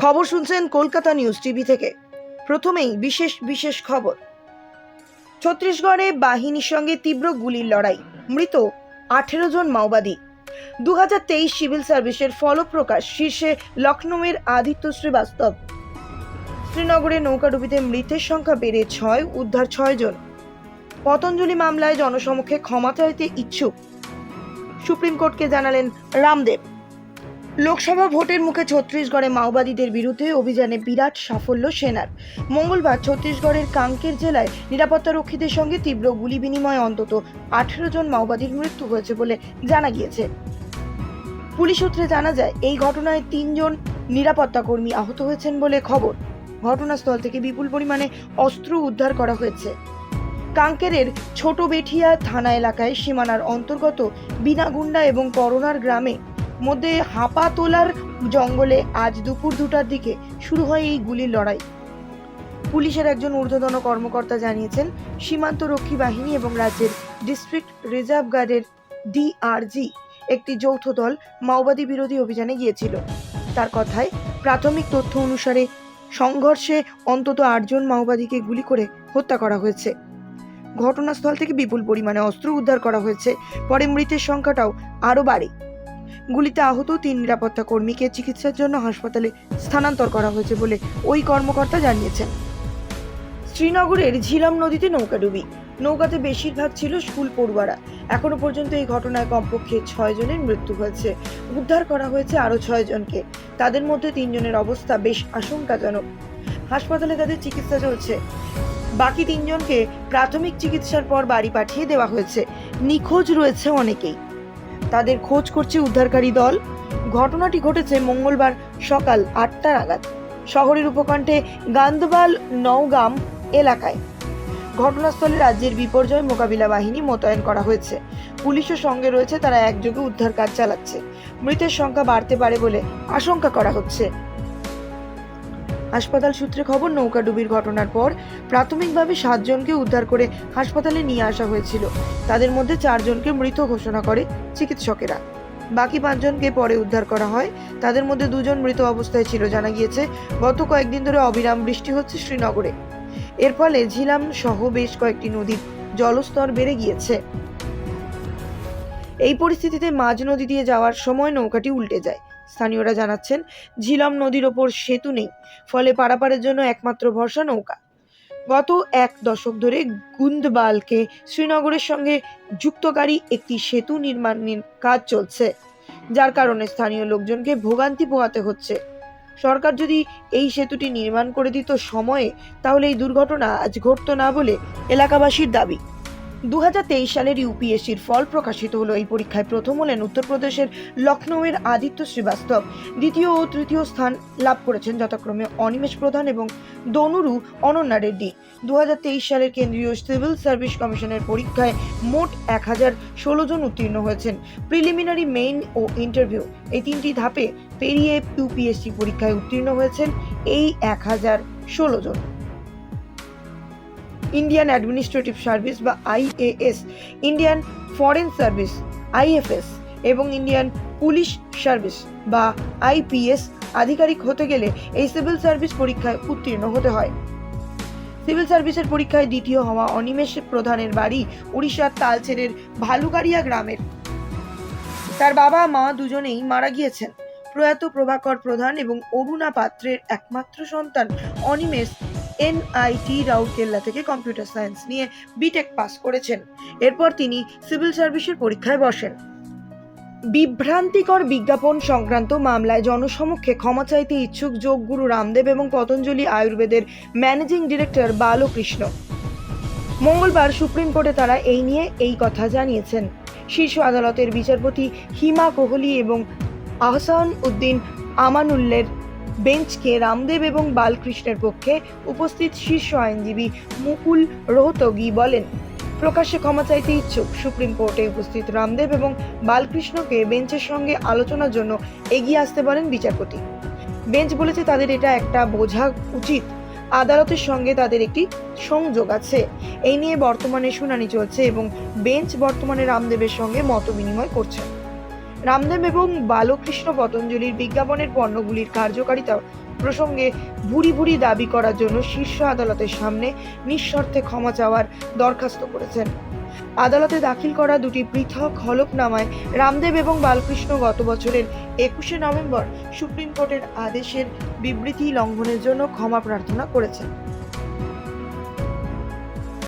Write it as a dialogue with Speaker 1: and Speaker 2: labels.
Speaker 1: খবর শুনছেন Kolkata news TV থেকে। প্রথমেই বিশেষ বিশেষ খবর। ছত্তিশগড়ে বাহিনীর সঙ্গে তীব্র গুলির লড়াই। মৃত আঠেরো জন মাওবাদী। দু হাজার তেইশ সিভিল সার্ভিসের ফলপ্রকাশ শীর্ষে লখনৌয়ের আদিত্য শ্রীবাস্তব। শ্রীনগরে নৌকাডুবিতে মৃতের সংখ্যা বেড়ে ছয়, উদ্ধার ছয় জন। পতঞ্জলি মামলায় জনসমক্ষে ক্ষমা চাইতে ইচ্ছুক। সুপ্রিম কোর্টকে জানালেন রামদেব। লোকসভা ভোটের মুখে ছত্তিশগড়ে মাওবাদীদের বিরুদ্ধে অভিযানে বিরাট সাফল্য সেনার। মঙ্গলবার ছত্তিশগড়ের কাঙ্কের জেলায় নিরাপত্তা রক্ষীদের সঙ্গে তীব্র গুলি বিনিময়ে অন্তত আঠেরো জন মাওবাদীর মৃত্যু হয়েছে বলে জানা গিয়েছে। পুলিশ সূত্রে জানা যায়, এই ঘটনায় তিনজন নিরাপত্তা কর্মী আহত হয়েছেন বলে খবর। ঘটনাস্থল থেকে বিপুল পরিমাণে অস্ত্র উদ্ধার করা হয়েছে। কাঙ্কেরের ছোট বেঠিয়া থানা এলাকায় সীমানার অন্তর্গত বিনাগুন্ডা এবং করোনার গ্রামে মধ্যে হাপা তোলার জঙ্গলে আজ দুপুর দুটার দিকে শুরু হয় এই গুলির লড়াই। পুলিশের একজন ঊর্ধ্বতন কর্মকর্তা জানিয়েছেন, সীমান্ত রক্ষী বাহিনী এবং রাজ্যের ডিস্ট্রিক্ট রিজার্ভ গার্ডের ডিআরজি একটি যৌথ দল মাওবাদী বিরোধী অভিযানে গিয়েছিল। তার কথায় প্রাথমিক তথ্য অনুসারে সংঘর্ষে অন্তত আটজন মাওবাদীকে গুলি করে হত্যা করা হয়েছে। ঘটনাস্থল থেকে বিপুল পরিমাণে অস্ত্র উদ্ধার করা হয়েছে। পরে মৃতের সংখ্যাটাও আরও বাড়ে। গুলিতে আহত তিন নিরাপত্তা কর্মীকে চিকিৎসার জন্য হাসপাতালে স্থানান্তর করা হয়েছে বলে ওই কর্মকর্তা জানিয়েছেন। শ্রীনগরের ঝিলাম নদীতে নৌকাডুবি নৌকাতে বেশিরভাগ ছিল স্কুল পড়ুয়ারা। এখনও পর্যন্ত এই ঘটনায় কমপক্ষে ছয় জনের মৃত্যু হয়েছে। উদ্ধার করা হয়েছে আরও ছয় জনকে। তাদের মধ্যে তিনজনের অবস্থা বেশ আশঙ্কাজনক। হাসপাতালে তাদের চিকিৎসা চলছে। বাকি তিনজনকে প্রাথমিক চিকিৎসার পর বাড়ি পাঠিয়ে দেওয়া হয়েছে। নিখোঁজ রয়েছে অনেকেই। তাদের খোঁজ করছে উদ্ধারকারী দল। ঘটনাটি ঘটেছে মঙ্গলবার সকাল আটটা নাগাদ শহরের উপকণ্ঠে গান্দবাল নওগাম এলাকায়। ঘটনাস্থলে রাজ্যের বিপর্যয় মোকাবিলা বাহিনী মোতায়েন করা হয়েছে। পুলিশের সঙ্গে রয়েছে তারা একযোগে উদ্ধার কাজ চালাচ্ছে। মৃতের সংখ্যা বাড়তে পারে বলে আশঙ্কা করা হচ্ছে। হাসপাতাল সূত্রে খবর নৌকাডুবির ঘটনার পর প্রাথমিকভাবে সাতজনকে উদ্ধার করে হাসপাতালে নিয়ে আসা হয়েছিল। তাদের মধ্যে চারজনকে মৃত ঘোষণা করে চিকিৎসকেরা। বাকি পাঁচজনকে পরে উদ্ধার করা হয়। তাদের মধ্যে দুজন মৃত অবস্থায় ছিল। জানা গিয়েছে, গত কয়েকদিন ধরে অবিরাম বৃষ্টি হচ্ছে শ্রীনগরে। এর ফলে ঝিলাম সহ বেশ কয়েকটি নদীর জলস্তর বেড়ে গিয়েছে। এই পরিস্থিতিতে মাঝ নদী দিয়ে যাওয়ার সময় নৌকাটি উল্টে যায়। স্থানীয়রা জানাচ্ছেন, ঝিলাম নদীর ওপর সেতু নেই, ফলে পারাপারের জন্য একমাত্র ভরসা নৌকা। গত এক দশক ধরে গুন্দবালকে শ্রীনগরের সঙ্গে যুক্তকারী একটি সেতু নির্মাণের কাজ চলছে, যার কারণে স্থানীয় লোকজনকে ভোগান্তি পোহাতে হচ্ছে। সরকার যদি এই সেতুটি নির্মাণ করে দিত সময়ে, তাহলে এই দুর্ঘটনা আজ ঘটতো না বলে এলাকাবাসীর দাবি। দু হাজার তেইশ সালের ইউপিএসসির ফল প্রকাশিত হলো এই পরীক্ষায় প্রথম হলেন উত্তরপ্রদেশের লখনৌয়ের আদিত্য শ্রীবাস্তব। দ্বিতীয় ও তৃতীয় স্থান লাভ করেছেন যথাক্রমে অনিমেষ প্রধান এবং দনুরু অনন্যা রেড্ডি। দু হাজার তেইশ সালের কেন্দ্রীয় সিভিল সার্ভিস কমিশনের পরীক্ষায় মোট এক হাজার ষোলো জন উত্তীর্ণ হয়েছেন। প্রিলিমিনারি মেইন ও ইন্টারভিউ এই তিনটি ধাপে পেরিয়ে ইউপিএসসি পরীক্ষায় উত্তীর্ণ হয়েছেন এই এক হাজার ষোলো জন। ইন্ডিয়ান অ্যাডমিনিস্ট্রেটিভ সার্ভিস বা IAS Indian foreign service IFS এবং ইন্ডিয়ান পুলিশ সার্ভিস বা আইপিএস আধিকারিক হতে গেলে এই সিভিল সার্ভিস পরীক্ষায় উত্তীর্ণ হতে হয়। সিভিল সার্ভিসের পরীক্ষায় দ্বিতীয় হওয়া অনিমেষ প্রধানের বাড়ি উড়িষ্যার তালচেরের ভালুকারিয়া গ্রামের। তার বাবা, মা দুজনেই মারা গিয়েছেন। প্রয়াত প্রভাকর প্রধান এবং অরুণা পাত্রের একমাত্র সন্তান অনিমেষ এনআইটি রাউরকেল্লা থেকে কম্পিউটার সায়েন্স নিয়ে বিটেক পাস করেছেন। এরপর তিনি সিভিল সার্ভিসের পরীক্ষায় বসেন। বিভ্রান্তিকর বিজ্ঞাপন সংক্রান্ত মামলায় জনসমক্ষে ক্ষমা চাইতে ইচ্ছুক যোগগুরু রামদেব এবং পতঞ্জলি আয়ুর্বেদের ম্যানেজিং ডিরেক্টর বালকৃষ্ণ। মঙ্গলবার সুপ্রিম কোর্টে তারা এই নিয়ে এই কথা জানিয়েছেন। শীর্ষ আদালতের বিচারপতি হিমা কোহলি এবং আহসান উদ্দিন আমানুল্লের বেঞ্চকে রামদেব এবং বালকৃষ্ণের পক্ষে উপস্থিত শীর্ষ আইনজীবী মুকুল রোহতগি বলেন, প্রকাশ্যে ক্ষমা চাইতে ইচ্ছুক সুপ্রিম কোর্টে উপস্থিত রামদেব এবং বালকৃষ্ণকে বেঞ্চের সঙ্গে আলোচনার জন্য এগিয়ে আসতে বলেন বিচারপতি। বেঞ্চ বলেছে তাদের এটা একটা বোঝা উচিত। আদালতের সঙ্গে তাদের একটি সংযোগ আছে। এই নিয়ে বর্তমানে শুনানি চলছে এবং বেঞ্চ বর্তমানে রামদেবের সঙ্গে মত বিনিময় করছে। রামদেব এবং বালকৃষ্ণ পতঞ্জলির বিজ্ঞাপনের পণ্যগুলির কার্যকারিতা প্রসঙ্গে ভুরি ভুরি দাবি করার জন্য শীর্ষ আদালতের সামনে নিঃশর্তে ক্ষমা চাওয়ার দরখাস্ত করেছেন। আদালতে দাখিল করা দুটি পৃথক হলফনামায় রামদেব এবং বালকৃষ্ণ গত বছরের একুশে নভেম্বর সুপ্রিম কোর্টের আদেশের বিবৃতি লঙ্ঘনের জন্য ক্ষমা প্রার্থনা করেছেন।